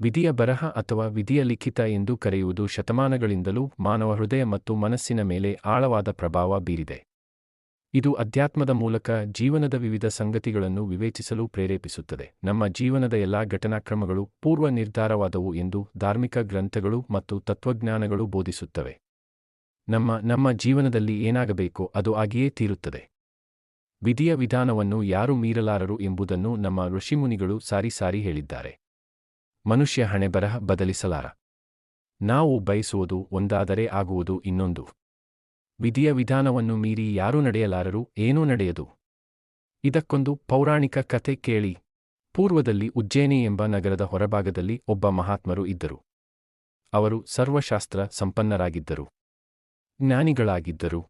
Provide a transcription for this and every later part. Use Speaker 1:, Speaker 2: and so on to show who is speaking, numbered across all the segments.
Speaker 1: ವಿಧಿಯ ಬರಹ ಅಥವಾ ವಿಧಿಯ ಲಿಖಿತ ಎಂದು ಕರೆಯುವುದು ಶತಮಾನಗಳಿಂದಲೂ ಮಾನವ ಹೃದಯ ಮತ್ತು ಮನಸ್ಸಿನ ಮೇಲೆ ಆಳವಾದ ಪ್ರಭಾವ ಬೀರಿದೆ. ಇದು ಅಧ್ಯಾತ್ಮದ ಮೂಲಕ ಜೀವನದ ವಿವಿಧ ಸಂಗತಿಗಳನ್ನು ವಿವೇಚಿಸಲು ಪ್ರೇರೇಪಿಸುತ್ತದೆ. ನಮ್ಮ ಜೀವನದ ಎಲ್ಲಾ ಘಟನಾಕ್ರಮಗಳು ಪೂರ್ವ ನಿರ್ಧಾರವಾದವು ಎಂದು ಧಾರ್ಮಿಕ ಗ್ರಂಥಗಳು ಮತ್ತು ತತ್ವಜ್ಞಾನಗಳು ಬೋಧಿಸುತ್ತವೆ. ನಮ್ಮ ನಮ್ಮ ಜೀವನದಲ್ಲಿ ಏನಾಗಬೇಕೋ ಅದು ಆಗಿಯೇ ತೀರುತ್ತದೆ. ವಿಧಿಯ ವಿಧಾನವನ್ನು ಯಾರು ಮೀರಲಾರರು ಎಂಬುದನ್ನು ನಮ್ಮ ಋಷಿಮುನಿಗಳು ಸಾರಿ ಸಾರಿ ಹೇಳಿದ್ದಾರೆ. ಮನುಷ್ಯ ಹಣೆಬರಹ ಬದಲಿಸಲಾರ. ನಾವು ಬಯಸುವುದು ಒಂದಾದರೆ ಆಗುವುದು ಇನ್ನೊಂದು. ವಿಧಿಯ ವಿಧಾನವನ್ನು ಮೀರಿ ಯಾರೂ ನಡೆಯಲಾರರು ಏನೂ ನಡೆಯದು. ಇದಕ್ಕೊಂದು ಪೌರಾಣಿಕ ಕಥೆ ಕೇಳಿ. ಪೂರ್ವದಲ್ಲಿ ಉಜ್ಜೇನಿ ಎಂಬ ನಗರದ ಹೊರಭಾಗದಲ್ಲಿ ಒಬ್ಬ ಮಹಾತ್ಮರು ಇದ್ದರು. ಅವರು ಸರ್ವಶಾಸ್ತ್ರ ಸಂಪನ್ನರಾಗಿದ್ದರು. ಜ್ಞಾನಿಗಳಾಗಿದ್ದರು.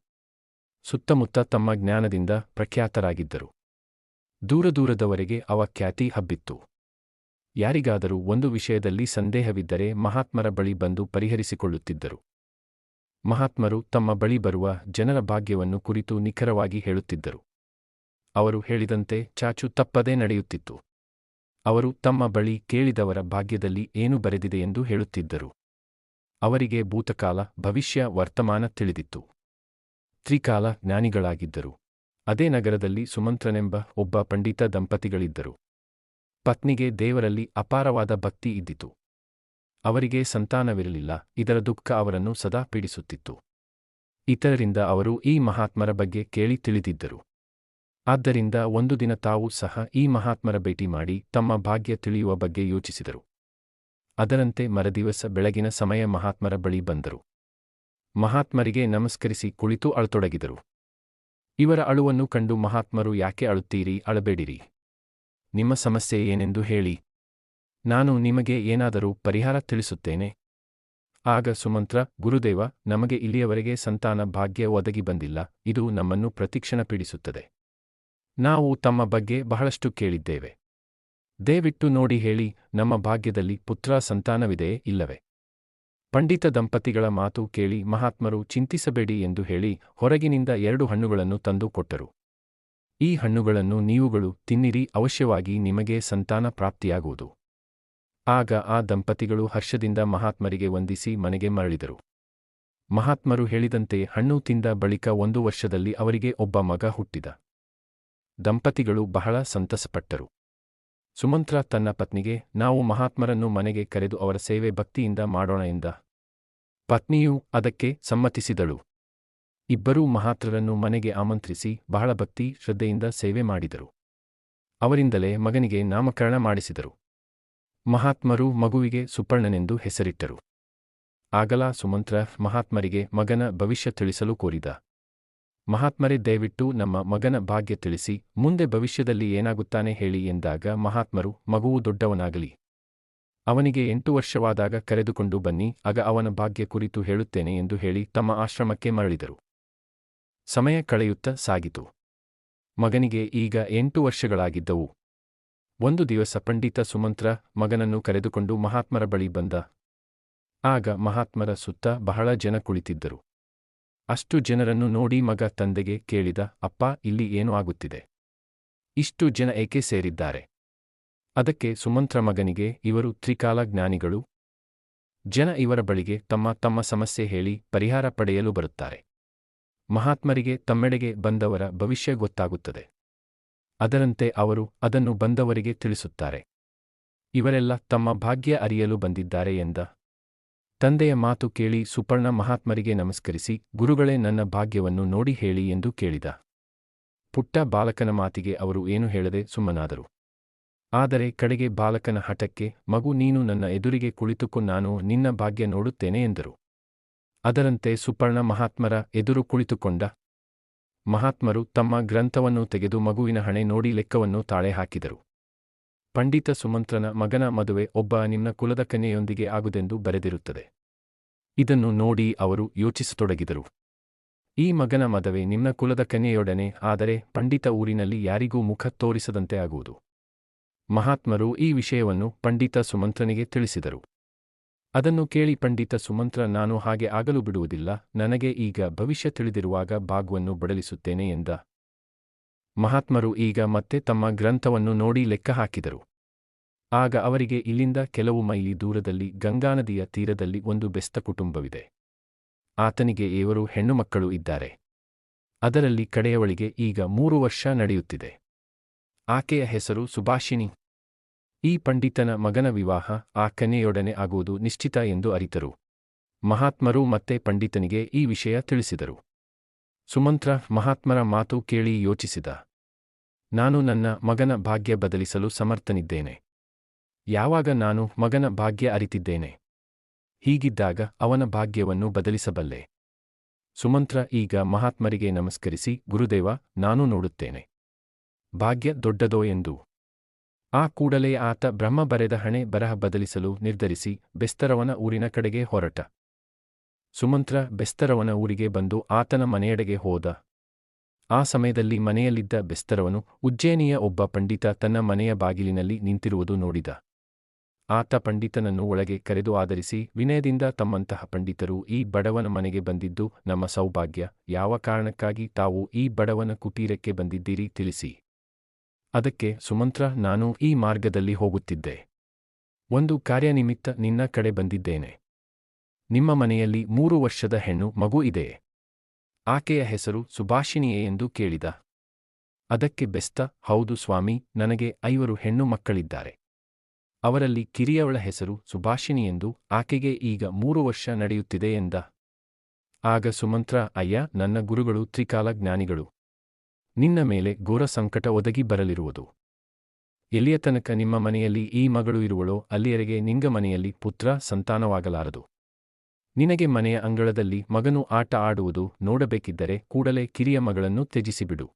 Speaker 1: ಸುತ್ತಮುತ್ತ ತಮ್ಮ ಜ್ಞಾನದಿಂದ ಪ್ರಖ್ಯಾತರಾಗಿದ್ದರು. ದೂರದೂರದವರೆಗೆ ಅವ ಖ್ಯಾತಿ ಹಬ್ಬಿತ್ತು. ಯಾರಿಗಾದರೂ ಒಂದು ವಿಷಯದಲ್ಲಿ ಸಂದೇಹವಿದ್ದರೆ ಮಹಾತ್ಮರ ಬಳಿ ಬಂದು ಪರಿಹರಿಸಿಕೊಳ್ಳುತ್ತಿದ್ದರು. ಮಹಾತ್ಮರು ತಮ್ಮ ಬಳಿ ಬರುವ ಜನರ ಭಾಗ್ಯವನ್ನು ಕುರಿತು ನಿಖರವಾಗಿ ಹೇಳುತ್ತಿದ್ದರು. ಅವರು ಹೇಳಿದಂತೆ ಚಾಚು ತಪ್ಪದೇ ನಡೆಯುತ್ತಿತ್ತು. ಅವರು ತಮ್ಮ ಬಳಿ ಕೇಳಿದವರ ಭಾಗ್ಯದಲ್ಲಿ ಏನು ಬರೆದಿದೆಯೆಂದು ಹೇಳುತ್ತಿದ್ದರು. ಅವರಿಗೆ ಭೂತಕಾಲ, ಭವಿಷ್ಯ, ವರ್ತಮಾನ ತಿಳಿದಿತ್ತು. ತ್ರಿಕಾಲ ಜ್ಞಾನಿಗಳಾಗಿದ್ದರು. ಅದೇ ನಗರದಲ್ಲಿ ಸುಮಂತ್ರನೆಂಬ ಒಬ್ಬ ಪಂಡಿತ ದಂಪತಿಗಳಿದ್ದರು. ಪತ್ನಿಗೆ ದೇವರಲ್ಲಿ ಅಪಾರವಾದ ಭಕ್ತಿ ಇದ್ದಿತು. ಅವರಿಗೆ ಸಂತಾನವಿರಲಿಲ್ಲ, ಇದರ ದುಃಖ ಅವರನ್ನು ಸದಾ ಪೀಡಿಸುತ್ತಿತ್ತು. ಇತರರಿಂದ ಅವರು ಈ ಮಹಾತ್ಮರ ಬಗ್ಗೆ ಕೇಳಿ ತಿಳಿದಿದ್ದರು. ಆದ್ದರಿಂದ ಒಂದು ದಿನ ತಾವು ಸಹ ಈ ಮಹಾತ್ಮರ ಭೇಟಿ ಮಾಡಿ ತಮ್ಮ ಭಾಗ್ಯ ತಿಳಿಯುವ ಬಗ್ಗೆ ಯೋಚಿಸಿದರು. ಅದರಂತೆ ಮರದಿವಸ ಬೆಳಗಿನ ಸಮಯ ಮಹಾತ್ಮರ ಬಳಿ ಬಂದರು. ಮಹಾತ್ಮರಿಗೆ ನಮಸ್ಕರಿಸಿ ಕುಳಿತು ಅಳತೊಡಗಿದರು. ಇವರ ಅಳುವನ್ನು ಕಂಡು ಮಹಾತ್ಮರು ಯಾಕೆ ಅಳುತ್ತೀರಿ, ಅಳಬೇಡಿರಿ. ನಿಮ್ಮ ಸಮಸ್ಯೆ ಏನೆಂದು ಹೇಳಿ. ನಾನು ನಿಮಗೆ ಏನಾದರೂ ಪರಿಹಾರ ತಿಳಿಸುತ್ತೇನೆ. ಆಗ ಸುಮಂತ್ರ, ಗುರುದೇವ, ನಮಗೆ ಇಲ್ಲಿಯವರೆಗೆ ಸಂತಾನ ಭಾಗ್ಯ ಒದಗಿ ಬಂದಿಲ್ಲ, ಇದು ನಮ್ಮನ್ನು ಪ್ರತಿಕ್ಷಣ ಪೀಡಿಸುತ್ತದೆ ನಾವು ತಮ್ಮ ಬಗ್ಗೆ ಬಹಳಷ್ಟು ಕೇಳಿದ್ದೇವೆ. ದಯವಿಟ್ಟು ನೋಡಿ ಹೇಳಿ, ನಮ್ಮ ಭಾಗ್ಯದಲ್ಲಿ ಪುತ್ರ ಸಂತಾನವಿದೆಯೇ ಇಲ್ಲವೇ? ಪಂಡಿತ ದಂಪತಿಗಳ ಮಾತು ಕೇಳಿ ಮಹಾತ್ಮರು ಚಿಂತಿಸಬೇಡಿ ಎಂದು ಹೇಳಿ ಹೊರಗಿನಿಂದ ಎರಡು ಹಣ್ಣುಗಳನ್ನು ತಂದು ಕೊಟ್ಟರು. ಈ ಹಣ್ಣುಗಳನ್ನು ನೀವುಗಳು ತಿನ್ನಿರಿ, ಅವಶ್ಯವಾಗಿ ನಿಮಗೆ ಸಂತಾನ ಪ್ರಾಪ್ತಿಯಾಗುವುದು. ಆಗ ಆ ದಂಪತಿಗಳು ಹರ್ಷದಿಂದ ಮಹಾತ್ಮರಿಗೆ ವಂದಿಸಿ ಮನೆಗೆ ಮರಳಿದರು. ಮಹಾತ್ಮರು ಹೇಳಿದಂತೆ ಹಣ್ಣು ತಿಂದ ಬಳಿಕ ಒಂದು ವರ್ಷದಲ್ಲಿ ಅವರಿಗೆ ಒಬ್ಬ ಮಗ ಹುಟ್ಟಿದ. ದಂಪತಿಗಳು ಬಹಳ ಸಂತಸಪಟ್ಟರು. ಸುಮಂತ್ರ ತನ್ನ ಪತ್ನಿಗೆ, ನಾವು ಮಹಾತ್ಮರನ್ನು ಮನೆಗೆ ಕರೆದು ಅವರ ಸೇವೆ ಭಕ್ತಿಯಿಂದ ಮಾಡೋಣ ಎಂದ. ಪತ್ನಿಯೂ ಅದಕ್ಕೆ ಸಮ್ಮತಿಸಿದಳು. ಇಬ್ಬರೂ ಮಹಾತ್ರರನ್ನು ಮನೆಗೆ ಆಮಂತ್ರಿಸಿ ಬಹಳ ಭಕ್ತಿ ಶ್ರದ್ಧೆಯಿಂದ ಸೇವೆ ಮಾಡಿದರು. ಅವರಿಂದಲೇ ಮಗನಿಗೆ ನಾಮಕರಣ ಮಾಡಿಸಿದರು. ಮಹಾತ್ಮರು ಮಗುವಿಗೆ ಸುಪರ್ಣನೆಂದು ಹೆಸರಿಟ್ಟರು. ಆಗಲ ಸುಮಂತ್ರ ಮಹಾತ್ಮರಿಗೆ ಮಗನ ಭವಿಷ್ಯ ತಿಳಿಸಲು ಕೋರಿದ. ಮಹಾತ್ಮರೇ ದಯವಿಟ್ಟು ನಮ್ಮ ಮಗನ ಭಾಗ್ಯ ತಿಳಿಸಿ, ಮುಂದೆ ಭವಿಷ್ಯದಲ್ಲಿ ಏನಾಗುತ್ತಾನೆ ಹೇಳಿ ಎಂದಾಗ ಮಹಾತ್ಮರು, ಮಗುವು ದೊಡ್ಡವನಾಗಲಿ. ಅವನಿಗೆ ಎಂಟು ವರ್ಷವಾದಾಗ ಕರೆದುಕೊಂಡು ಬನ್ನಿ, ಆಗ ಅವನ ಭಾಗ್ಯ ಕುರಿತು ಹೇಳುತ್ತೇನೆ ಎಂದು ಹೇಳಿ ತಮ್ಮ ಆಶ್ರಮಕ್ಕೆ ಮರಳಿದರು. ಸಮಯ ಕಳೆಯುತ್ತಾ ಸಾಗಿತು. ಮಗನಿಗೆ ಈಗ ಎಂಟು ವರ್ಷಗಳಾಗಿದ್ದವು. ಒಂದು ದಿವಸ ಪಂಡಿತ ಸುಮಂತ್ರ ಮಗನನ್ನು ಕರೆದುಕೊಂಡು ಮಹಾತ್ಮರ ಬಳಿ ಬಂದ. ಆಗ ಮಹಾತ್ಮರ ಸುತ್ತ ಬಹಳ ಜನ ಕುಳಿತಿದ್ದರು. ಅಷ್ಟು ಜನರನ್ನು ನೋಡಿ ಮಗ ತಂದೆಗೆ ಕೇಳಿದ, ಅಪ್ಪ, ಇಲ್ಲಿ ಏನು ಆಗುತ್ತಿದೆ? ಇಷ್ಟು ಜನ ಏಕೆ ಸೇರಿದ್ದಾರೆ? ಅದಕ್ಕೆ ಸುಮಂತ್ರ ಮಗನಿಗೆ, ಇವರು ತ್ರಿಕಾಲ ಜ್ಞಾನಿಗಳು. ಜನ ಇವರ ಬಳಿಗೆ ತಮ್ಮ ತಮ್ಮ ಸಮಸ್ಯೆ ಹೇಳಿ ಪರಿಹಾರ ಪಡೆಯಲು ಬರುತ್ತಾರೆ. ಮಹಾತ್ಮರಿಗೆ ತಮ್ಮೆಡೆಗೆ ಬಂದವರ ಭವಿಷ್ಯ ಗೊತ್ತಾಗುತ್ತದೆ. ಅದರಂತೆ ಅವರು ಅದನ್ನು ಬಂದವರಿಗೆ ತಿಳಿಸುತ್ತಾರೆ. ಇವರೆಲ್ಲ ತಮ್ಮ ಭಾಗ್ಯ ಅರಿಯಲು ಬಂದಿದ್ದಾರೆ ಎಂದ. ತಂದೆಯ ಮಾತು ಕೇಳಿ ಸುಪರ್ಣ ಮಹಾತ್ಮರಿಗೆ ನಮಸ್ಕರಿಸಿ, ಗುರುಗಳೇ ನನ್ನ ಭಾಗ್ಯವನ್ನು ನೋಡಿ ಹೇಳಿ ಎಂದು ಕೇಳಿದ. ಪುಟ್ಟ ಬಾಲಕನ ಮಾತಿಗೆ ಅವರು ಏನು ಹೇಳದೆ ಸುಮ್ಮನಾದರು. ಆದರೆ ಕಡೆಗೆ ಬಾಲಕನ ಹಠಕ್ಕೆ, ಮಗು ನೀನು ನನ್ನ ಎದುರಿಗೆ ಕುಳಿತುಕೊ ನಾನು ನಿನ್ನ ಭಾಗ್ಯ ನೋಡುತ್ತೇನೆ ಎಂದರು. ಅದರಂತೆ ಸುಪರ್ಣ ಮಹಾತ್ಮರ ಎದುರು ಕುಳಿತುಕೊಂಡ. ಮಹಾತ್ಮರು ತಮ್ಮ ಗ್ರಂಥವನ್ನು ತೆಗೆದು ಮಗುವಿನ ಹಣೆ ನೋಡಿ ಲೆಕ್ಕವನ್ನು ತಾಳೆ ಹಾಕಿದರು. ಪಂಡಿತ ಸುಮಂತ್ರನ ಮಗನ ಮದುವೆ ಒಬ್ಬ ನಿನ್ನ ಕುಲದ ಕನ್ಯೆಯೊಂದಿಗೆ ಆಗುದೆಂದು ಬರೆದಿರುತ್ತದೆ. ಇದನ್ನು ನೋಡಿ ಅವರು ಯೋಚಿಸತೊಡಗಿದರು. ಈ ಮಗನ ಮದುವೆ ನಿನ್ನ ಕುಲದ ಕನ್ಯೆಯೊಡನೆ, ಆದರೆ ಪಂಡಿತ ಊರಿನಲ್ಲಿ ಯಾರಿಗೂ ಮುಖ ತೋರಿಸದಂತೆ ಆಗುವುದು. ಮಹಾತ್ಮರು ಈ ವಿಷಯವನ್ನು ಪಂಡಿತ ಸುಮಂತ್ರನಿಗೆ ತಿಳಿಸಿದರು. ಅದನ್ನು ಕೇಳಿ ಪಂಡಿತ ಸುಮಂತ್ರ, ನಾನು ಹಾಗೆ ಆಗಲು ಬಿಡುವುದಿಲ್ಲ. ನನಗೆ ಈಗ ಭವಿಷ್ಯ ತಿಳಿದಿರುವಾಗ ಭಾಗವನ್ನು ಬಡಲಿಸುತ್ತೇನೆ ಎಂದ. ಮಹಾತ್ಮರು ಈಗ ಮತ್ತೆ ತಮ್ಮ ಗ್ರಂಥವನ್ನು ನೋಡಿ ಲೆಕ್ಕ ಹಾಕಿದರು. ಆಗ ಅವರಿಗೆ ಇಲ್ಲಿಂದ ಕೆಲವು ಮೈಲಿ ದೂರದಲ್ಲಿ ಗಂಗಾನದಿಯ ತೀರದಲ್ಲಿ ಒಂದು ಬೆಸ್ತ ಕುಟುಂಬವಿದೆ. ಆತನಿಗೆ ಏವರು ಹೆಣ್ಣುಮಕ್ಕಳು ಇದ್ದಾರೆ. ಅದರಲ್ಲಿ ಕಡೆಯವಳಿಗೆ ಈಗ ಮೂರು ವರ್ಷ ನಡೆಯುತ್ತಿದೆ. ಆಕೆಯ ಹೆಸರು ಸುಭಾಷಿಣಿ. ಈ ಪಂಡಿತನ ಮಗನ ವಿವಾಹ ಆ ಆಗುವುದು ನಿಶ್ಚಿತ ಎಂದು ಅರಿತರು. ಮಹಾತ್ಮರು ಮತ್ತೆ ಪಂಡಿತನಿಗೆ ಈ ವಿಷಯ ತಿಳಿಸಿದರು. ಸುಮಂತ್ರ, ಮಹಾತ್ಮರ ಮಾತು ಕೇಳಿ ಯೋಚಿಸಿದ. ನಾನು ನನ್ನ ಮಗನ ಭಾಗ್ಯ ಬದಲಿಸಲು ಸಮರ್ಥನಿದ್ದೇನೆ. ಯಾವಾಗ ನಾನು ಮಗನ ಭಾಗ್ಯ ಅರಿತಿದ್ದೇನೆ? ಹೀಗಿದ್ದಾಗ ಅವನ ಭಾಗ್ಯವನ್ನು ಬದಲಿಸಬಲ್ಲೆ. ಸುಮಂತ್ರ ಈಗ ಮಹಾತ್ಮರಿಗೆ ನಮಸ್ಕರಿಸಿ, ಗುರುದೇವ, ನಾನು ನೋಡುತ್ತೇನೆ. ಭಾಗ್ಯ ದೊಡ್ಡದೋ ಎಂದು. ಆ ಕೂಡಲೇ ಆತ ಬ್ರಹ್ಮ ಬರೆದ ಹಣೆ ಬರಹ ಬದಲಿಸಲು ನಿರ್ಧರಿಸಿ ಬೆಸ್ತರವನ ಊರಿನ ಕಡೆಗೆ ಹೊರಟ. ಸುಮಂತ್ರ ಬೆಸ್ತರವನ ಊರಿಗೆ ಬಂದು ಆತನ ಮನೆಯಡೆಗೆ ಹೋದ. ಆ ಸಮಯದಲ್ಲಿ ಮನೆಯಲ್ಲಿದ್ದ ಬೆಸ್ತರವನು ಉಜ್ಜಯನಿಯ ಒಬ್ಬ ಪಂಡಿತ ತನ್ನ ಮನೆಯ ಬಾಗಿಲಿನಲ್ಲಿ ನಿಂತಿರುವುದು ನೋಡಿದ. ಆತ ಪಂಡಿತನನ್ನು ಒಳಗೆ ಕರೆದು ಆಧರಿಸಿ ವಿನಯದಿಂದ ತಮ್ಮಂತಹ ಪಂಡಿತರು ಈ ಬಡವನ ಮನೆಗೆ ಬಂದಿದ್ದು ನಮ್ಮ ಸೌಭಾಗ್ಯ, ಯಾವ ಕಾರಣಕ್ಕಾಗಿ ತಾವು ಈ ಬಡವನ ಕುಟೀರಕ್ಕೆ ಬಂದಿದ್ದೀರಿ ತಿಳಿಸಿ. ಅದಕ್ಕೆ ಸುಮಂತ್ರ, ನಾನು ಈ ಮಾರ್ಗದಲ್ಲಿ ಹೋಗುತ್ತಿದ್ದೆ. ಒಂದು ಕಾರ್ಯನಿಮಿತ್ತ ನಿನ್ನ ಕಡೆ ಬಂದಿದ್ದೇನೆ. ನಿಮ್ಮ ಮನೆಯಲ್ಲಿ ಮೂರು ವರ್ಷದ ಹೆಣ್ಣು, ಮಗು ಇದೆ. ಆಕೆಯ ಹೆಸರು ಸುಭಾಷಿಣಿಯೇ ಎಂದು ಕೇಳಿದ. ಅದಕ್ಕೆ ಬೆಸ್ತ, ಹೌದು ಸ್ವಾಮಿ, ನನಗೆ ಐವರು ಹೆಣ್ಣು ಮಕ್ಕಳಿದ್ದಾರೆ. ಅವರಲ್ಲಿ ಕಿರಿಯವಳ ಹೆಸರು ಸುಭಾಷಿಣಿ ಎಂದು ಆಕೆಗೆ ಈಗ ಮೂರು ವರ್ಷ ನಡೆಯುತ್ತಿದೆ ಎಂದ. ಆಗ ಸುಮಂತ್ರ, ಅಯ್ಯ, ನನ್ನ ಗುರುಗಳು ತ್ರಿಕಾಲ ಜ್ಞಾನಿಗಳು ನಿನ್ನ ಮೇಲೆ ಘೋರ ಸಂಕಟ ಒದಗಿ ಬರಲಿರುವುದು. ಎಲ್ಲಿಯ ತನಕ ನಿಮ್ಮ ಮನೆಯಲ್ಲಿ ಈ ಮಗಳು ಇರುವಳೋ, ಅಲ್ಲಿಯರೆಗೆ ನಿಂಗ ಮನೆಯಲ್ಲಿ ಪುತ್ರ ಸಂತಾನವಾಗಲಾರದು. ನಿನಗೆ ಮನೆಯ ಅಂಗಳದಲ್ಲಿ ಮಗನು ಆಟ ಆಡುವುದು ನೋಡಬೇಕಿದ್ದರೆ ಕೂಡಲೇ ಕಿರಿಯ ಮಗಳನ್ನು ತ್ಯಜಿಸಿಬಿಡು.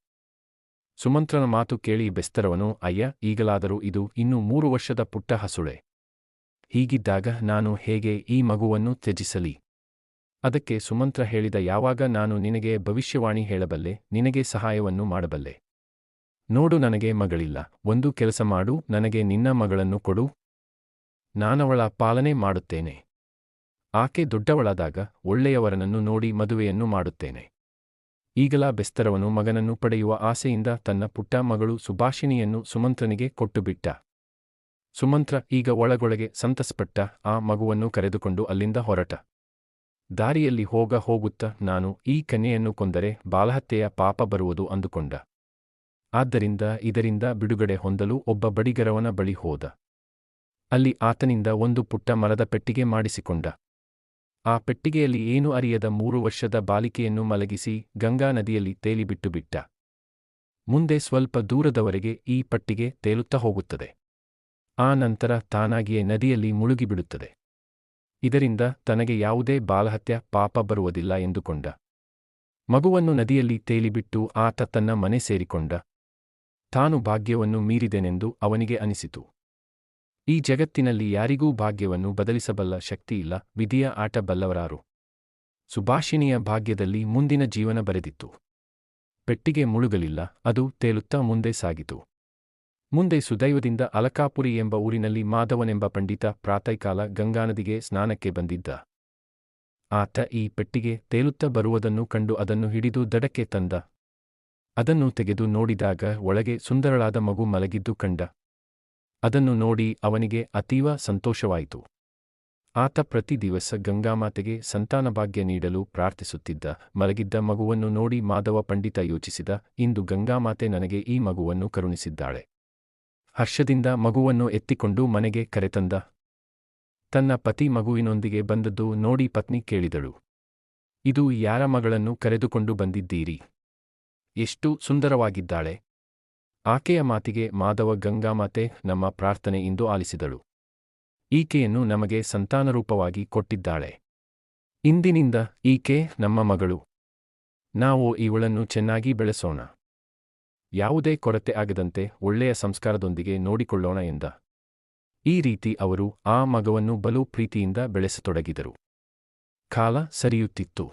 Speaker 1: ಸುಮಂತ್ರನ ಮಾತು ಕೇಳಿ ಬೆಸ್ತರವನು, ಅಯ್ಯ, ಈಗಲಾದರೂ ಇದು ಇನ್ನೂ ಮೂರು ವರ್ಷದ ಪುಟ್ಟ ಹಸುಳೆ. ಹೀಗಿದ್ದಾಗ ನಾನು ಹೇಗೆ ಈ ಮಗುವನ್ನು ತ್ಯಜಿಸಲಿ? ಅದಕ್ಕೆ ಸುಮಂತ್ರ ಹೇಳಿದ ಯಾವಾಗ ನಾನು ನಿನಗೆ ಭವಿಷ್ಯವಾಣಿ ಹೇಳಬಲ್ಲೆ, ನಿನಗೆ ಸಹಾಯವನ್ನು ಮಾಡಬಲ್ಲೆ? ನೋಡು ನನಗೆ ಮಗಳಿಲ್ಲ, ಒಂದು ಕೆಲಸ ಮಾಡು, ನನಗೆ ನಿನ್ನ ಮಗಳನ್ನು ಕೊಡು. ನಾನವಳ ಪಾಲನೆ ಮಾಡುತ್ತೇನೆ. ಆಕೆ ದೊಡ್ಡವಳಾದಾಗ ಒಳ್ಳೆಯವರನನ್ನು ನೋಡಿ ಮದುವೆಯನ್ನು ಮಾಡುತ್ತೇನೆ. ಈಗಲ ಬೆಸ್ತರವನು ಮಗನನ್ನು ಪಡೆಯುವ ಆಸೆಯಿಂದ ತನ್ನ ಪುಟ್ಟ ಮಗಳು ಸುಭಾಷಿಣಿಯನ್ನು ಸುಮಂತ್ರನಿಗೆ ಕೊಟ್ಟುಬಿಟ್ಟ. ಸುಮಂತ್ರ ಈಗ ಒಳಗೊಳಗೆ ಸಂತಸಪಟ್ಟ, ಆ ಮಗುವನ್ನು ಕರೆದುಕೊಂಡು ಅಲ್ಲಿಂದ ಹೊರಟ. ದಾರಿಯಲ್ಲಿ ಹೋಗ ಹೋಗುತ್ತ ನಾನು ಈ ಕನ್ಯೆಯನ್ನು ಕೊಂದರೆ ಬಾಲಹತ್ಯೆಯ ಪಾಪ ಬರುವುದು ಅಂದುಕೊಂಡ. ಆದ್ದರಿಂದ ಇದರಿಂದ ಬಿಡುಗಡೆ ಹೊಂದಲು ಒಬ್ಬ ಬಡಿಗರವನ ಬಳಿ ಹೋದ. ಅಲ್ಲಿ ಆತನಿಂದ ಒಂದು ಪುಟ್ಟ ಮರದ ಪೆಟ್ಟಿಗೆ ಮಾಡಿಸಿಕೊಂಡ. ಆ ಪೆಟ್ಟಿಗೆಯಲ್ಲಿ ಏನು ಅರಿಯದ ಮೂರು ವರ್ಷದ ಬಾಲಿಕೆಯನ್ನು ಮಲಗಿಸಿ ಗಂಗಾ ನದಿಯಲ್ಲಿ ತೇಲಿಬಿಟ್ಟು ಬಿಟ್ಟ. ಮುಂದೆ ಸ್ವಲ್ಪ ದೂರದವರೆಗೆ ಈ ಪಟ್ಟಿಗೆ ತೇಲುತ್ತಾ ಹೋಗುತ್ತದೆ. ಆ ನಂತರ ತಾನಾಗಿಯೇ ನದಿಯಲ್ಲಿ ಮುಳುಗಿಬಿಡುತ್ತದೆ. ಇದರಿಂದ ತನಗೆ ಯಾವುದೇ ಬಾಲಹತ್ಯ ಪಾಪ ಬರುವುದಿಲ್ಲ ಎಂದುಕೊಂಡ. ಮಗುವನ್ನು ನದಿಯಲ್ಲಿ ತೇಲಿಬಿಟ್ಟು ಆತ ತನ್ನ ಮನೆ ಸೇರಿಕೊಂಡ. ತಾನು ಭಾಗ್ಯವನ್ನು ಮೀರಿದೆನೆಂದು ಅವನಿಗೆ ಅನಿಸಿತು. ಈ ಜಗತ್ತಿನಲ್ಲಿ ಯಾರಿಗೂ ಭಾಗ್ಯವನ್ನು ಬದಲಿಸಬಲ್ಲ ಶಕ್ತಿಯಿಲ್ಲ ವಿಧಿಯ ಆಟ ಬಲ್ಲವರಾರು. ಸುಭಾಷಿಣಿಯ ಭಾಗ್ಯದಲ್ಲಿ ಮುಂದಿನ ಜೀವನ ಬರೆದಿತ್ತು. ಪೆಟ್ಟಿಗೆ ಮುಳುಗಲಿಲ್ಲ, ಅದು ತೇಲುತ್ತಾ ಮುಂದೆ ಸಾಗಿತು. ಮುಂದೆ ಸುದೈವದಿಂದ ಅಲಕಾಪುರಿ ಎಂಬ ಊರಿನಲ್ಲಿ ಮಾಧವನೆಂಬ ಪಂಡಿತ ಪ್ರಾತಃಕಾಲ ಗಂಗಾನದಿಗೆ ಸ್ನಾನಕ್ಕೆ ಬಂದಿದ್ದ. ಆತ ಈ ಪೆಟ್ಟಿಗೆ ತೇಲುತ್ತ ಬರುವುದನ್ನು ಕಂಡು ಅದನ್ನು ಹಿಡಿದು ದಡಕ್ಕೆ ತಂದ. ಅದನ್ನು ತೆಗೆದು ನೋಡಿದಾಗ ಒಳಗೆ ಸುಂದರಳಾದ ಮಗು ಮಲಗಿದ್ದು ಕಂಡ. ಅದನ್ನು ನೋಡಿ ಅವನಿಗೆ ಅತೀವ ಸಂತೋಷವಾಯಿತು. ಆತ ಪ್ರತಿ ದಿವಸ ಗಂಗಾಮಾತೆಗೆ ಸಂತಾನಭಾಗ್ಯ ನೀಡಲು ಪ್ರಾರ್ಥಿಸುತ್ತಿದ್ದ. ಮಲಗಿದ್ದ ಮಗುವನ್ನು ನೋಡಿ ಮಾಧವ ಪಂಡಿತ ಯೋಚಿಸಿದ. ಇಂದು ಗಂಗಾಮಾತೆ ನನಗೆ ಈ ಮಗುವನ್ನು ಕರುಣಿಸಿದ್ದಾಳೆ. ಹರ್ಷದಿಂದ ಮಗುವನ್ನು ಎತ್ತಿಕೊಂಡು ಮನೆಗೆ ಕರೆತಂದ. ತನ್ನ ಪತಿ ಮಗುವಿನೊಂದಿಗೆ ಬಂದದ್ದು ನೋಡಿ ಪತ್ನಿ ಕೇಳಿದಳು. ಇದು ಯಾರ ಮಗಳನ್ನು ಕರೆದುಕೊಂಡು ಬಂದಿದ್ದೀರಿ? ಎಷ್ಟು ಸುಂದರವಾಗಿದ್ದಾಳೆ. ಆಕೆಯ ಮಾತಿಗೆ ಮಾಧವ ಗಂಗಾಮಾತೆ ನಮ್ಮ ಪ್ರಾರ್ಥನೆ ಇಂದು ಆಲಿಸಿದಳು. ಈಕೆಯನ್ನು ನಮಗೆ ಸಂತಾನರೂಪವಾಗಿ ಕೊಟ್ಟಿದ್ದಾಳೆ. ಇಂದಿನಿಂದ ಈಕೆ ನಮ್ಮ ಮಗಳು. ನಾವು ಇವಳನ್ನು ಚೆನ್ನಾಗಿ ಬೆಳೆಸೋಣ. ಯಾವುದೇ ಕೊರತೆ ಆಗದಂತೆ ಒಳ್ಳೆಯ ಸಂಸ್ಕಾರದೊಂದಿಗೆ ನೋಡಿಕೊಳ್ಳೋಣ ಎಂದ. ಈ ರೀತಿ ಅವರು ಆ ಮಗವನ್ನು ಬಲು ಪ್ರೀತಿಯಿಂದ ಬೆಳೆಸತೊಡಗಿದರು. ಕಾಲ ಸರಿಯುತ್ತಿತ್ತು.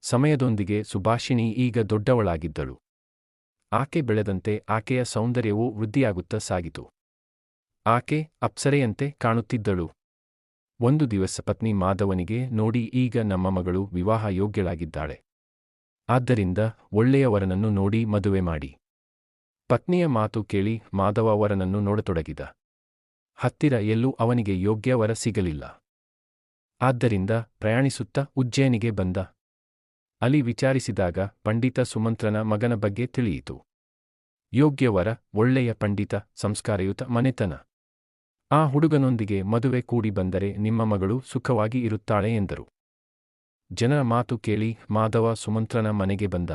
Speaker 1: ಸಮಯದೊಂದಿಗೆ ಸುಭಾಷಿಣಿ ಈಗ ದೊಡ್ಡವಳಾಗಿದ್ದಳು. ಆಕೆ ಬೆಳೆದಂತೆ ಆಕೆಯ ಸೌಂದರ್ಯವೂ ವೃದ್ಧಿಯಾಗುತ್ತಾ ಸಾಗಿತು. ಆಕೆ ಅಪ್ಸರೆಯಂತೆ ಕಾಣುತ್ತಿದ್ದಳು. ಒಂದು ದಿವಸ ಪತ್ನಿ ಮಾಧವನಿಗೆ ನೋಡಿ ಈಗ ನಮ್ಮ ಮಗಳು ವಿವಾಹ ಯೋಗ್ಯಳಾಗಿದ್ದಾಳೆ. ಆದ್ದರಿಂದ ಒಳ್ಳೆಯವರನನ್ನು ನೋಡಿ ಮದುವೆ ಮಾಡಿ. ಪತ್ನಿಯ ಮಾತು ಕೇಳಿ ಮಾಧವ ವರನನ್ನು ನೋಡತೊಡಗಿದ. ಹತ್ತಿರ ಎಲ್ಲೂ ಅವನಿಗೆ ಯೋಗ್ಯ ವರ ಸಿಗಲಿಲ್ಲ. ಆದ್ದರಿಂದ ಪ್ರಯಾಣಿಸುತ್ತಾ ಉಜ್ಜಯನಿಗೆ ಬಂದ. ಅಲ್ಲಿ ವಿಚಾರಿಸಿದಾಗ ಪಂಡಿತ ಸುಮಂತ್ರನ ಮಗನ ಬಗ್ಗೆ ತಿಳಿಯಿತು. ಯೋಗ್ಯವರ ಒಳ್ಳೆಯ ಪಂಡಿತ, ಸಂಸ್ಕಾರಯುತ ಮನೆತನ. ಆ ಹುಡುಗನೊಂದಿಗೆ ಮದುವೆ ಕೂಡಿ ಬಂದರೆ ನಿಮ್ಮ ಮಗಳು ಸುಖವಾಗಿ ಇರುತ್ತಾಳೆ ಎಂದರು. ಜನರ ಮಾತು ಕೇಳಿ ಮಾಧವ ಸುಮಂತ್ರನ ಮನೆಗೆ ಬಂದ.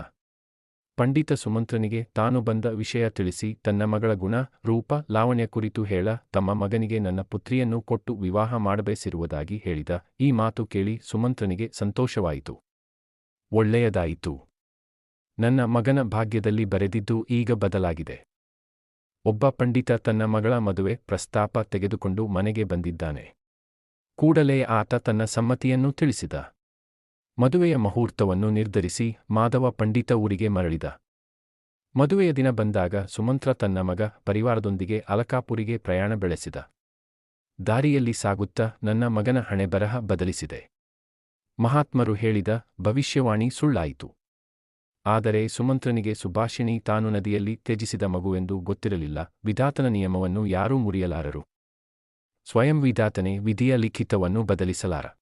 Speaker 1: ಪಂಡಿತ ಸುಮಂತ್ರನಿಗೆ ತಾನು ಬಂದ ವಿಷಯ ತಿಳಿಸಿ ತನ್ನ ಮಗಳ ಗುಣ, ರೂಪ, ಲಾವಣ್ಯ ಕುರಿತು ಹೇಳ, ತಮ್ಮ ಮಗನಿಗೆ ನನ್ನ ಪುತ್ರಿಯನ್ನು ಕೊಟ್ಟು ವಿವಾಹ ಮಾಡಬೇಸಿರುವುದಾಗಿ ಹೇಳಿದ ಈ ಮಾತು ಕೇಳಿ ಸುಮಂತ್ರನಿಗೆ ಸಂತೋಷವಾಯಿತು. ಒಳ್ಳೆಯದಾಯಿತು. ನನ್ನ ಮಗನ ಭಾಗ್ಯದಲ್ಲಿ ಬರೆದಿದ್ದು ಈಗ ಬದಲಾಗಿದೆ. ಒಬ್ಬ ಪಂಡಿತ ತನ್ನ ಮಗಳ ಮದುವೆ ಪ್ರಸ್ತಾಪ ತೆಗೆದುಕೊಂಡು ಮನೆಗೆ ಬಂದಿದ್ದಾನೆ. ಕೂಡಲೇ ಆತ ತನ್ನ ಸಮ್ಮತಿಯನ್ನು ತಿಳಿಸಿದ. ಮದುವೆಯ ಮುಹೂರ್ತವನ್ನು ನಿರ್ಧರಿಸಿ ಮಾಧವ ಪಂಡಿತ ಊರಿಗೆ ಮರಳಿದ. ಮದುವೆಯ ದಿನ ಬಂದಾಗ ಸುಮಂತ್ರ ತನ್ನ ಮಗ ಪರಿವಾರದೊಂದಿಗೆ ಅಲಕಾಪುರಿಗೆ ಪ್ರಯಾಣ ಬೆಳೆಸಿದ. ದಾರಿಯಲ್ಲಿ ಸಾಗುತ್ತಾ ನನ್ನ ಮಗನ ಹಣೆಬರಹ ಬದಲಿಸಿದೆ. ಮಹಾತ್ಮರು ಹೇಳಿದ ಭವಿಷ್ಯವಾಣಿ ಸುಳ್ಳಾಯಿತು. ಆದರೆ ಸುಮಂತ್ರನಿಗೆ ಸುಭಾಷಿಣಿ ತಾನು ನದಿಯಲ್ಲಿ ತ್ಯಜಿಸಿದ ಮಗುವೆಂದು ಗೊತ್ತಿರಲಿಲ್ಲ, ವಿಧಾತನ ನಿಯಮವನ್ನು ಯಾರೂ ಮುರಿಯಲಾರರು. ಸ್ವಯಂ ವಿಧಾತನೆ ವಿಧಿಯ ಲಿಖಿತವನ್ನು ಬದಲಿಸಲಾರ.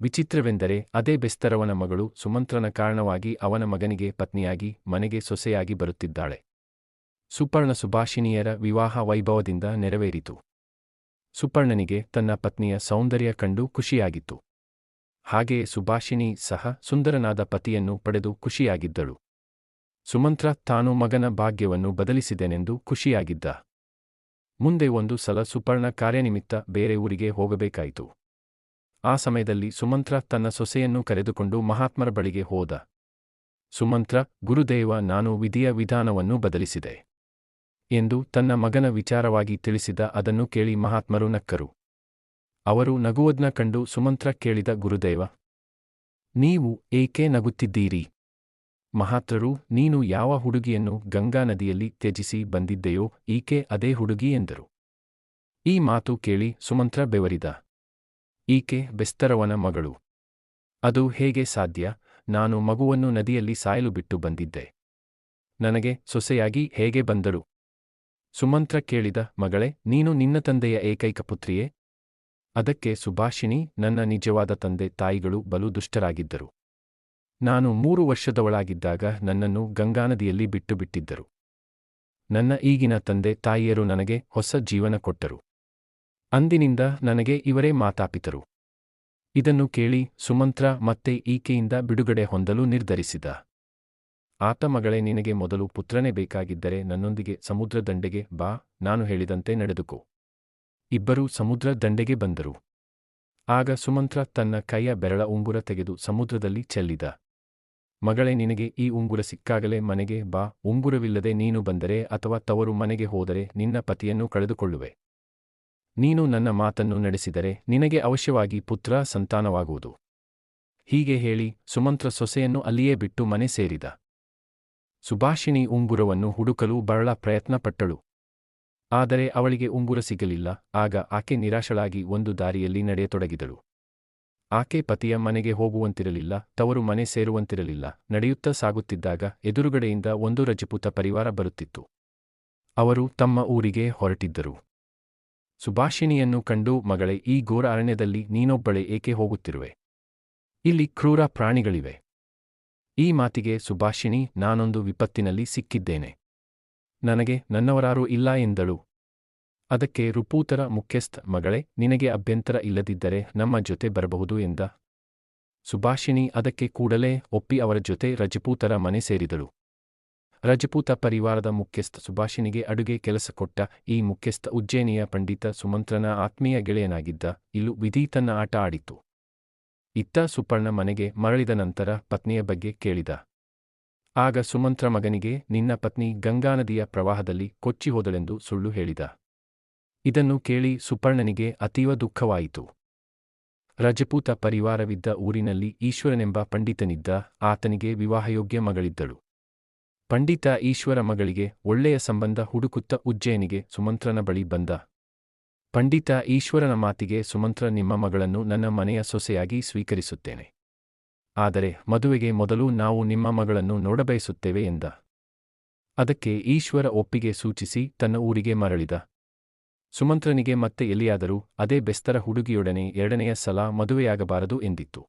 Speaker 1: ವಿಚಿತ್ರವೆಂದರೆ ಅದೇ ಬೆಸ್ತರವನ ಮಗಳು ಸುಮಂತ್ರನ ಕಾರಣವಾಗಿ ಅವನ ಮಗನಿಗೆ ಪತ್ನಿಯಾಗಿ, ಮನೆಗೆ ಸೊಸೆಯಾಗಿ ಬರುತ್ತಿದ್ದಾಳೆ. ಸುಪರ್ಣ ಸುಭಾಷಿಣಿಯರ ವಿವಾಹ ವೈಭವದಿಂದ ನೆರವೇರಿತು. ಸುಪರ್ಣನಿಗೆ ತನ್ನ ಪತ್ನಿಯ ಸೌಂದರ್ಯ ಕಂಡು ಖುಷಿಯಾಗಿತ್ತು. ಹಾಗೆಯೇ ಸುಭಾಷಿಣಿ ಸಹ ಸುಂದರನಾದ ಪತಿಯನ್ನು ಪಡೆದು ಖುಷಿಯಾಗಿದ್ದಳು. ಸುಮಂತ್ರ ತಾನು ಮಗನ ಭಾಗ್ಯವನ್ನು ಬದಲಿಸಿದೆನೆಂದು ಖುಷಿಯಾಗಿದ್ದ. ಮುಂದೆ ಒಂದು ಸಲ ಸುಪರ್ಣ ಕಾರ್ಯನಿಮಿತ್ತ ಬೇರೆ ಊರಿಗೆ ಹೋಗಬೇಕಾಯಿತು. ಆ ಸಮಯದಲ್ಲಿ ಸುಮಂತ್ರ ತನ್ನ ಸೊಸೆಯನ್ನು ಕರೆದುಕೊಂಡು ಮಹಾತ್ಮರ ಬಳಿಗೆ ಹೋದ. ಸುಮಂತ್ರ, ಗುರುದೇವ, ನಾನು ವಿಧಿಯ ವಿಧಾನವನ್ನು ಬದಲಿಸಿದೆ ಎಂದು ತನ್ನ ಮಗನ ವಿಚಾರವಾಗಿ ತಿಳಿಸಿದ ಅದನ್ನು ಕೇಳಿ ಮಹಾತ್ಮರು ನಕ್ಕರು. ಅವರು ನಗುವದ್ನ ಕಂಡು ಸುಮಂತ್ರ ಕೇಳಿದ ಗುರುದೇವ, ನೀವು ಏಕೆ ನಗುತ್ತಿದ್ದೀರಿ? ಮಹಾತ್ರರು, ನೀನು ಯಾವ ಹುಡುಗಿಯನ್ನು ಗಂಗಾ ನದಿಯಲ್ಲಿ ತ್ಯಜಿಸಿ ಬಂದಿದ್ದೆಯೋ ಈಕೆ ಅದೇ ಹುಡುಗಿ ಎಂದರು. ಈ ಮಾತು ಕೇಳಿ ಸುಮಂತ್ರ ಬೆವರಿದ ಈಕೆ ಬೆಸ್ತರವನ ಮಗಳು. ಅದು ಹೇಗೆ ಸಾಧ್ಯ? ನಾನು ಮಗುವನ್ನು ನದಿಯಲ್ಲಿ ಸಾಯಲು ಬಿಟ್ಟು ಬಂದಿದ್ದೆ. ನನಗೆ ಸೊಸೆಯಾಗಿ ಹೇಗೆ ಬಂದಳು? ಸುಮಂತ್ರ ಕೇಳಿದ, ಮಗಳೇ, ನೀನು ನಿನ್ನ ತಂದೆಯ ಏಕೈಕ ಪುತ್ರಿಯೇ? ಅದಕ್ಕೆ ಸುಭಾಷಿಣಿ, ನನ್ನ ನಿಜವಾದ ತಂದೆ ತಾಯಿಗಳು ಬಲು ದುಷ್ಟರಾಗಿದ್ದರು. ನಾನು ಮೂರು ವರ್ಷದವಳಾಗಿದ್ದಾಗ ನನ್ನನ್ನು ಗಂಗಾನದಿಯಲ್ಲಿ ಬಿಟ್ಟುಬಿಟ್ಟಿದ್ದರು. ನನ್ನ ಈಗಿನ ತಂದೆ ತಾಯಿಯರು ನನಗೆ ಹೊಸ ಜೀವನ ಕೊಟ್ಟರು. ಅಂದಿನಿಂದ ನನಗೆ ಇವರೇ ಮಾತಾಪಿತರು. ಇದನ್ನು ಕೇಳಿ ಸುಮಂತ್ರ ಮತ್ತೆ ಈಕೆಯಿಂದ ಬಿಡುಗಡೆ ಹೊಂದಲು ನಿರ್ಧರಿಸಿದ. ಆತ ಮಗಳೇ, ನಿನಗೆ ಮೊದಲು ಪುತ್ರನೇ ಬೇಕಾಗಿದ್ದರೆ ನನ್ನೊಂದಿಗೆ ಸಮುದ್ರ ದಂಡೆಗೆ ಬಾ, ನಾನು ಹೇಳಿದಂತೆ ನಡೆದುಕೋ. ಇಬ್ಬರೂ ಸಮುದ್ರ ದಂಡೆಗೆ ಬಂದರು. ಆಗ ಸುಮಂತ್ರ ತನ್ನ ಕೈಯ ಬೆರಳ ಉಂಗುರ ತೆಗೆದು ಸಮುದ್ರದಲ್ಲಿ ಚೆಲ್ಲಿದ. ಮಗಳೇ, ನಿನಗೆ ಈ ಉಂಗುರ ಸಿಕ್ಕಾಗಲೇ ಮನೆಗೆ ಬಾ, ಉಂಗುರವಿಲ್ಲದೆ ನೀನು ಬಂದರೆ ಅಥವಾ ತವರು ಮನೆಗೆ ಹೋದರೆ ನಿನ್ನ ಪತಿಯನ್ನು ಕಳೆದುಕೊಳ್ಳುವೆ. ನೀನು ನನ್ನ ಮಾತನ್ನು ನಡೆಸಿದರೆ ನಿನಗೆ ಅವಶ್ಯವಾಗಿ ಪುತ್ರ ಸಂತಾನವಾಗುವುದು. ಹೀಗೆ ಹೇಳಿ ಸುಮಂತ್ರ ಸೊಸೆಯನ್ನು ಅಲ್ಲಿಯೇ ಬಿಟ್ಟು ಮನೆ ಸೇರಿದ. ಸುಭಾಷಿಣಿ ಉಂಗುರವನ್ನು ಹುಡುಕಲು ಬಹಳ ಪ್ರಯತ್ನಪಟ್ಟಳು. ಆದರೆ ಅವಳಿಗೆ ಉಂಗುರ ಸಿಗಲಿಲ್ಲ, ಆಗ ಆಕೆ ನಿರಾಶಳಾಗಿ ಒಂದು ದಾರಿಯಲ್ಲಿ ನಡೆಯತೊಡಗಿದಳು. ಆಕೆ ಪತಿಯ ಮನೆಗೆ ಹೋಗುವಂತಿರಲಿಲ್ಲ, ತವರು ಮನೆ ಸೇರುವಂತಿರಲಿಲ್ಲ, ನಡೆಯುತ್ತಾ ಸಾಗುತ್ತಿದ್ದಾಗ ಎದುರುಗಡೆಯಿಂದ ಒಂದು ರಜಪೂತ ಪರಿವಾರ ಬರುತ್ತಿತ್ತು. ಅವರು ತಮ್ಮ ಊರಿಗೆ ಹೊರಟಿದ್ದರು. ಸುಭಾಷಿಣಿಯನ್ನು ಕಂಡು ಮಗಳೇ, ಈ ಘೋರ ಅರಣ್ಯದಲ್ಲಿ ನೀನೊಬ್ಬಳೆ, ಏಕೆ ಹೋಗುತ್ತಿರುವೆ? ಇಲ್ಲಿ ಕ್ರೂರ ಪ್ರಾಣಿಗಳಿವೆ. ಈ ಮಾತಿಗೆ ಸುಭಾಷಿಣಿ, ನಾನೊಂದು ವಿಪತ್ತಿನಲ್ಲಿ ಸಿಕ್ಕಿದ್ದೇನೆ. ನನಗೆ ನನ್ನವರಾರೂ ಇಲ್ಲ ಎಂದಳು. ಅದಕ್ಕೆ ರುಪೂತರ ಮುಖ್ಯಸ್ಥ ಮಗಳೇ, ನಿನಗೆ ಅಭ್ಯಂತರ ಇಲ್ಲದಿದ್ದರೆ ನಮ್ಮ ಜೊತೆ ಬರಬಹುದು ಎಂದ. ಸುಭಾಷಿಣಿ ಅದಕ್ಕೆ ಕೂಡಲೇ ಒಪ್ಪಿ ಅವರ ಜೊತೆ ರಜಪೂತರ ಮನೆ ಸೇರಿದಳು. ರಜಪೂತ ಪರಿವಾರದ ಮುಖ್ಯಸ್ಥ ಸುಭಾಷಿನಿಗೆ ಅಡುಗೆ ಕೆಲಸ ಕೊಟ್ಟ ಈ ಮುಖ್ಯಸ್ಥ ಉಜ್ಜಯಿನಿಯ ಪಂಡಿತ ಸುಮಂತ್ರನ ಆತ್ಮೀಯ ಗೆಳೆಯನಾಗಿದ್ದ ಇಲು ವಿಧಿ ತನ್ನ ಆಟ ಆಡಿತು. ಇತ್ತ ಸುಪರ್ಣ ಮನೆಗೆ ಮರಳಿದ ನಂತರ ಪತ್ನಿಯ ಬಗ್ಗೆ ಕೇಳಿದ. ಆಗ ಸುಮಂತ್ರ ಮಗನಿಗೆ, ನಿನ್ನ ಪತ್ನಿ ಗಂಗಾ ನದಿಯ ಪ್ರವಾಹದಲ್ಲಿ ಕೊಚ್ಚಿ ಹೋದಳೆಂದು ಸುಳ್ಳು ಹೇಳಿದ. ಇದನ್ನು ಕೇಳಿ ಸುಪರ್ಣನಿಗೆ ಅತೀವ ದುಃಖವಾಯಿತು. ರಜಪೂತ ಪರಿವಾರವಿದ್ದ ಊರಿನಲ್ಲಿ ಈಶ್ವರನೆಂಬ ಪಂಡಿತನಿದ್ದ, ಆತನಿಗೆ ವಿವಾಹಯೋಗ್ಯ ಮಗಳಿದ್ದಳು. ಪಂಡಿತ ಈಶ್ವರ ಮಗಳಿಗೆ ಒಳ್ಳೆಯ ಸಂಬಂಧ ಹುಡುಕುತ್ತ ಉಜ್ಜಯನಿಗೆ ಸುಮಂತ್ರನ ಬಳಿ ಬಂದ. ಪಂಡಿತ ಈಶ್ವರನ ಮಾತಿಗೆ ಸುಮಂತ್ರ ನಿಮ್ಮ ಮಗಳನ್ನು ನನ್ನ ಮನೆಯ ಸೊಸೆಯಾಗಿ ಸ್ವೀಕರಿಸುತ್ತೇನೆ. ಆದರೆ ಮದುವೆಗೆ ಮೊದಲು ನಾವು ನಿಮ್ಮ ಮಗಳನ್ನು ನೋಡಬಯಸುತ್ತೇವೆ ಎಂದ. ಅದಕ್ಕೆ ಈಶ್ವರ ಒಪ್ಪಿಗೆ ಸೂಚಿಸಿ ತನ್ನ ಊರಿಗೆ ಮರಳಿದ. ಸುಮಂತ್ರನಿಗೆ ಮತ್ತೆ ಎಲ್ಲಿಯಾದರೂ ಅದೇ ಬೆಸ್ತರ ಹುಡುಗಿಯೊಡನೆ ಎರಡನೆಯ ಸಲ ಮದುವೆಯಾಗಬಾರದು ಎಂದಿತ್ತು.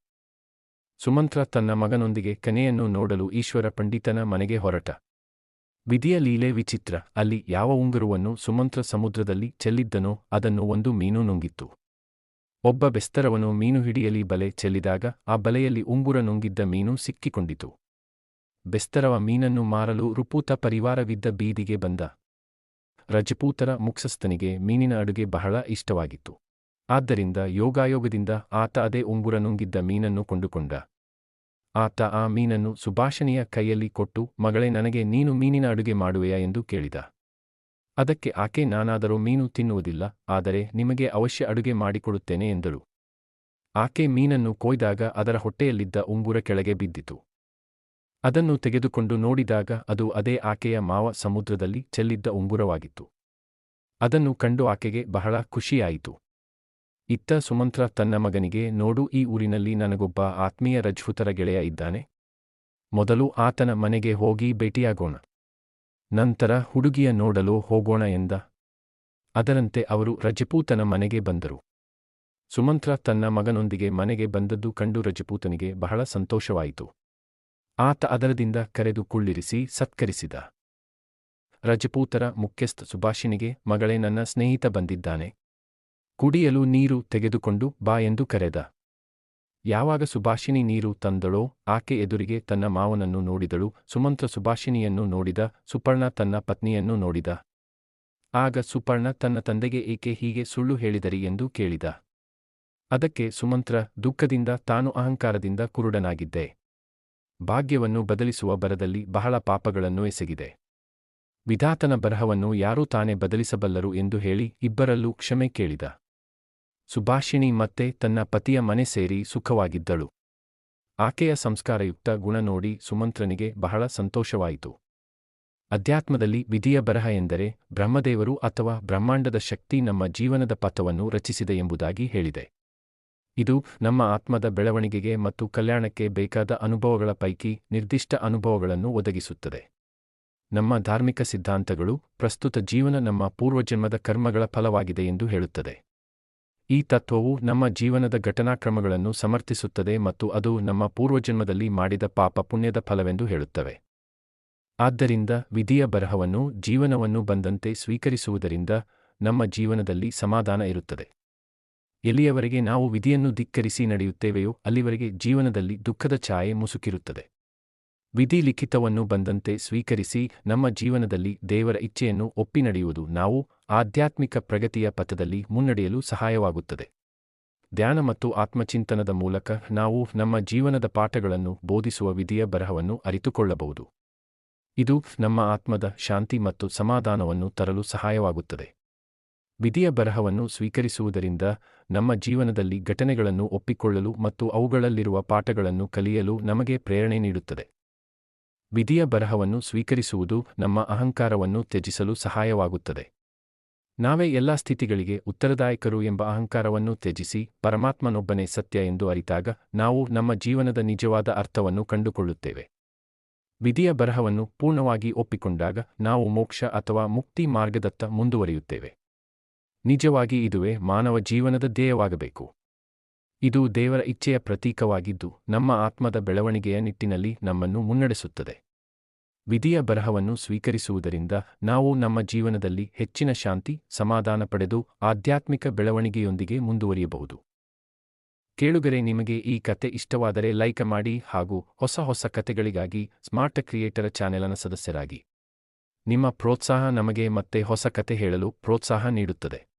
Speaker 1: ಸುಮಂತ್ರ ತನ್ನ ಮಗನೊಂದಿಗೆ ಕನೆಯನ್ನು ನೋಡಲು ಈಶ್ವರ ಪಂಡಿತನ ಮನೆಗೆ ಹೊರಟ. ವಿಧಿಯ ಲೀಲೆ ವಿಚಿತ್ರ, ಅಲ್ಲಿ ಯಾವ ಉಂಗುರವನ್ನು ಸುಮಂತ್ರ ಸಮುದ್ರದಲ್ಲಿ ಚೆಲ್ಲಿದ್ದನೋ ಅದನ್ನು ಒಂದು ಮೀನು ನುಂಗಿತ್ತು. ಒಬ್ಬ ಬೆಸ್ತರವನು ಮೀನು ಹಿಡಿಯಲಿ ಬಲೆ ಚೆಲ್ಲಿದಾಗ ಆ ಬಲೆಯಲ್ಲಿ ಉಂಗುರ ನುಂಗಿದ್ದ ಮೀನು ಸಿಕ್ಕಿಕೊಂಡಿತು. ಬೆಸ್ತರವ ಮೀನನ್ನು ಮಾರಲು ರುಪೂತ ಪರಿವಾರವಿದ್ದ ಬೀದಿಗೆ ಬಂದ. ರಜಪೂತರ ಮುಕ್ಸಸ್ತನಿಗೆ ಮೀನಿನ ಅಡುಗೆ ಬಹಳ ಇಷ್ಟವಾಗಿತ್ತು. ಆದ್ದರಿಂದ ಯೋಗಾಯೋಗದಿಂದ ಆತ ಅದೇ ಉಂಗುರ ನುಂಗಿದ್ದ ಮೀನನ್ನು ಕೊಂಡುಕೊಂಡ. ಆತ ಆ ಮೀನನ್ನು ಸುಭಾಷಣಿಯ ಕೈಯಲ್ಲಿ ಕೊಟ್ಟು, ಮಗಳೇ, ನನಗೆ ನೀನು ಮೀನಿನ ಅಡುಗೆ ಮಾಡುವೆಯಾ? ಎಂದು ಕೇಳಿದ. ಅದಕ್ಕೆ ಆಕೆ, ನಾನಾದರೂ ಮೀನು ತಿನ್ನುವುದಿಲ್ಲ, ಆದರೆ ನಿಮಗೆ ಅವಶ್ಯ ಅಡುಗೆ ಮಾಡಿಕೊಡುತ್ತೇನೆ ಎಂದಳು. ಆಕೆ ಮೀನನ್ನು ಕೊಯ್ದಾಗ ಅದರ ಹೊಟ್ಟೆಯಲ್ಲಿದ್ದ ಉಂಗುರ ಕೆಳಗೆ ಬಿದ್ದಿತು. ಅದನ್ನು ತೆಗೆದುಕೊಂಡು ನೋಡಿದಾಗ ಅದು ಅದೇ ಆಕೆಯ ಮಾವ ಸಮುದ್ರದಲ್ಲಿ ಚೆಲ್ಲಿದ್ದ ಉಂಗುರವಾಗಿತ್ತು. ಅದನ್ನು ಕಂಡು ಆಕೆಗೆ ಬಹಳ ಖುಷಿಯಾಯಿತು. ಇತ್ತ ಸುಮಂತ್ರ ತನ್ನ ಮಗನಿಗೆ, ನೋಡು ಈ ಊರಿನಲ್ಲಿ ನನಗೊಬ್ಬ ಆತ್ಮೀಯ ರಜ್ಪುತರ ಗೆಳೆಯ ಇದ್ದಾನೆ. ಮೊದಲು ಆತನ ಮನೆಗೆ ಹೋಗಿ ಭೇಟಿಯಾಗೋಣ. ನಂತರ ಹುಡುಗಿಯ ನೋಡಲು ಹೋಗೋಣ ಎಂದ. ಅದರಂತೆ ಅವರು ರಜಪೂತನ ಮನೆಗೆ ಬಂದರು. ಸುಮಂತ್ರ ತನ್ನ ಮಗನೊಂದಿಗೆ ಮನೆಗೆ ಬಂದದ್ದು ಕಂಡು ರಜಪೂತನಿಗೆ ಬಹಳ ಸಂತೋಷವಾಯಿತು. ಆತ ಅದರದಿಂದ ಕರೆದು ಕುಳ್ಳಿರಿಸಿ ಸತ್ಕರಿಸಿದ. ರಜಪೂತರ ಮುಖ್ಯಸ್ಥ ಸುಭಾಷಿನಿಗೆ ಮಗಳೇ ನನ್ನ ಸ್ನೇಹಿತ ಬಂದಿದ್ದಾನೆ. ಕುಡಿಯಲು ನೀರು ತೆಗೆದುಕೊಂಡು ಬಾ ಎಂದು ಕರೆದ. ಯಾವಾಗ ಸುಭಾಷಿಣಿ ನೀರು ತಂದಳೋ ಆಕೆ ಎದುರಿಗೆ ತನ್ನ ಮಾವನನ್ನು ನೋಡಿದಳು, ಸುಮಂತ್ರ ಸುಭಾಷಿಣಿಯನ್ನು ನೋಡಿದ, ಸುಪರ್ಣ ತನ್ನ ಪತ್ನಿಯನ್ನು ನೋಡಿದ. ಆಗ ಸುಪರ್ಣ ತನ್ನ ತಂದೆಗೆ ಏಕೆ ಹೀಗೆ ಸುಳ್ಳು ಹೇಳಿದರಿ ಎಂದು ಕೇಳಿದ. ಅದಕ್ಕೆ ಸುಮಂತ್ರ ದುಃಖದಿಂದ ತಾನು ಅಹಂಕಾರದಿಂದ ಕುರುಡನಾಗಿದ್ದೆ. ಭಾಗ್ಯವನ್ನು ಬದಲಿಸುವ ಬರದಲ್ಲಿ ಬಹಳ ಪಾಪಗಳನ್ನು ಎಸಗಿದೆ. ವಿಧಾತನ ಬರಹವನ್ನು ಯಾರೂ ತಾನೇ ಬದಲಿಸಬಲ್ಲರು ಎಂದು ಹೇಳಿ ಇಬ್ಬರಲ್ಲೂ ಕ್ಷಮೆ ಕೇಳಿದ. ಸುಭಾಷಿಣಿ ಮತ್ತೆ ತನ್ನ ಪತಿಯ ಮನೆ ಸೇರಿ ಸುಖವಾಗಿದ್ದಳು. ಆಕೆಯ ಸಂಸ್ಕಾರಯುಕ್ತ ಗುಣ ನೋಡಿ ಸುಮಂತ್ರನಿಗೆ ಬಹಳ ಸಂತೋಷವಾಯಿತು. ಅಧ್ಯಾತ್ಮದಲ್ಲಿ ವಿಧಿಯ ಬರಹ ಎಂದರೆ ಬ್ರಹ್ಮದೇವರು ಅಥವಾ ಬ್ರಹ್ಮಾಂಡದ ಶಕ್ತಿ ನಮ್ಮ ಜೀವನದ ಪಥವನ್ನು ರಚಿಸಿದೆ ಎಂಬುದಾಗಿ ಹೇಳಿದೆ. ಇದು ನಮ್ಮ ಆತ್ಮದ ಬೆಳವಣಿಗೆಗೆ ಮತ್ತು ಕಲ್ಯಾಣಕ್ಕೆ ಬೇಕಾದ ಅನುಭವಗಳ ಪೈಕಿ ನಿರ್ದಿಷ್ಟ ಅನುಭವಗಳನ್ನು ಒದಗಿಸುತ್ತದೆ. ನಮ್ಮ ಧಾರ್ಮಿಕ ಸಿದ್ಧಾಂತಗಳು ಪ್ರಸ್ತುತ ಜೀವನ ನಮ್ಮ ಪೂರ್ವಜನ್ಮದ ಕರ್ಮಗಳ ಫಲವಾಗಿದೆ ಎಂದು ಹೇಳುತ್ತದೆ. ಈ ತತ್ವವು ನಮ್ಮ ಜೀವನದ ಘಟನಾಕ್ರಮಗಳನ್ನು ಸಮರ್ಥಿಸುತ್ತದೆ ಮತ್ತು ಅದು ನಮ್ಮ ಪೂರ್ವಜನ್ಮದಲ್ಲಿ ಮಾಡಿದ ಪಾಪ ಪುಣ್ಯದ ಫಲವೆಂದು ಹೇಳುತ್ತವೆ. ಆದ್ದರಿಂದ ವಿಧಿಯ ಬರಹವನ್ನು, ಜೀವನವನ್ನು ಬಂದಂತೆ ಸ್ವೀಕರಿಸುವುದರಿಂದ ನಮ್ಮ ಜೀವನದಲ್ಲಿ ಸಮಾಧಾನ ಇರುತ್ತದೆ. ಎಲ್ಲಿಯವರೆಗೆ ನಾವು ವಿಧಿಯನ್ನು ಧಿಕ್ಕರಿಸಿ ನಡೆಯುತ್ತೇವೆಯೋ ಅಲ್ಲಿವರೆಗೆ ಜೀವನದಲ್ಲಿ ದುಃಖದ ಛಾಯೆ ಮುಸುಕಿರುತ್ತದೆ. ವಿಧಿ ಲಿಖಿತವನ್ನು ಬಂದಂತೆ ಸ್ವೀಕರಿಸಿ ನಮ್ಮ ಜೀವನದಲ್ಲಿ ದೇವರ ಇಚ್ಛೆಯನ್ನು ಒಪ್ಪಿ ನಡೆಯುವುದು ನಾವು ಆಧ್ಯಾತ್ಮಿಕ ಪ್ರಗತಿಯ ಪಥದಲ್ಲಿ ಮುನ್ನಡೆಯಲು ಸಹಾಯವಾಗುತ್ತದೆ. ಧ್ಯಾನ ಮತ್ತು ಆತ್ಮಚಿಂತನದ ಮೂಲಕ ನಾವು ನಮ್ಮ ಜೀವನದ ಪಾಠಗಳನ್ನು ಬೋಧಿಸುವ ವಿಧಿಯ ಬರಹವನ್ನು ಅರಿತುಕೊಳ್ಳಬಹುದು. ಇದು ನಮ್ಮ ಆತ್ಮದ ಶಾಂತಿ ಮತ್ತು ಸಮಾಧಾನವನ್ನು ತರಲು ಸಹಾಯವಾಗುತ್ತದೆ. ವಿಧಿಯ ಬರಹವನ್ನು ಸ್ವೀಕರಿಸುವುದರಿಂದ ನಮ್ಮ ಜೀವನದಲ್ಲಿ ಘಟನೆಗಳನ್ನು ಒಪ್ಪಿಕೊಳ್ಳಲು ಮತ್ತು ಅವುಗಳಲ್ಲಿರುವ ಪಾಠಗಳನ್ನು ಕಲಿಯಲು ನಮಗೆ ಪ್ರೇರಣೆ ನೀಡುತ್ತದೆ. ವಿಧಿಯ ಬರಹವನ್ನು ಸ್ವೀಕರಿಸುವುದು ನಮ್ಮ ಅಹಂಕಾರವನ್ನು ತ್ಯಜಿಸಲು ಸಹಾಯವಾಗುತ್ತದೆ. ನಾವೇ ಎಲ್ಲಾ ಸ್ಥಿತಿಗಳಿಗೆ ಉತ್ತರದಾಯಕರು ಎಂಬ ಅಹಂಕಾರವನ್ನು ತ್ಯಜಿಸಿ ಪರಮಾತ್ಮನೊಬ್ಬನೇ ಸತ್ಯ ಎಂದು ಅರಿತಾಗ ನಾವು ನಮ್ಮ ಜೀವನದ ನಿಜವಾದ ಅರ್ಥವನ್ನು ಕಂಡುಕೊಳ್ಳುತ್ತೇವೆ. ವಿಧಿಯ ಬರಹವನ್ನು ಪೂರ್ಣವಾಗಿ ಒಪ್ಪಿಕೊಂಡಾಗ ನಾವು ಮೋಕ್ಷ ಅಥವಾ ಮುಕ್ತಿ ಮಾರ್ಗದತ್ತ ಮುಂದುವರಿಯುತ್ತೇವೆ. ನಿಜವಾಗಿ ಇದುವೇ ಮಾನವ ಜೀವನದ ಧ್ಯೇಯವಾಗಬೇಕು. ಇದು ದೇವರ ಇಚ್ಛೆಯ ಪ್ರತೀಕವಾಗಿದ್ದು ನಮ್ಮ ಆತ್ಮದ ಬೆಳವಣಿಗೆಯ ನಿಟ್ಟಿನಲ್ಲಿ ನಮ್ಮನ್ನು ಮುನ್ನಡೆಸುತ್ತದೆ. ವಿಧಿಯ ಬರಹವನ್ನು ಸ್ವೀಕರಿಸುವುದರಿಂದ ನಾವು ನಮ್ಮ ಜೀವನದಲ್ಲಿ ಹೆಚ್ಚಿನ ಶಾಂತಿ, ಸಮಾಧಾನ ಪಡೆದು ಆಧ್ಯಾತ್ಮಿಕ ಬೆಳವಣಿಗೆಯೊಂದಿಗೆ ಮುಂದುವರಿಯಬಹುದು. ಕೇಳುಗರೆ, ನಿಮಗೆ ಈ ಕತೆ ಇಷ್ಟವಾದರೆ ಲೈಕ್ ಮಾಡಿ ಹಾಗೂ ಹೊಸ ಹೊಸ ಕತೆಗಳಿಗಾಗಿ ಸ್ಮಾರ್ಟ್ ಕ್ರಿಯೇಟರ್ ಚಾನೆಲ್ನ ಸದಸ್ಯರಾಗಿ. ನಿಮ್ಮ ಪ್ರೋತ್ಸಾಹ ನಮಗೆ ಮತ್ತೆ ಹೊಸ ಕತೆ ಹೇಳಲು ಪ್ರೋತ್ಸಾಹ ನೀಡುತ್ತದೆ.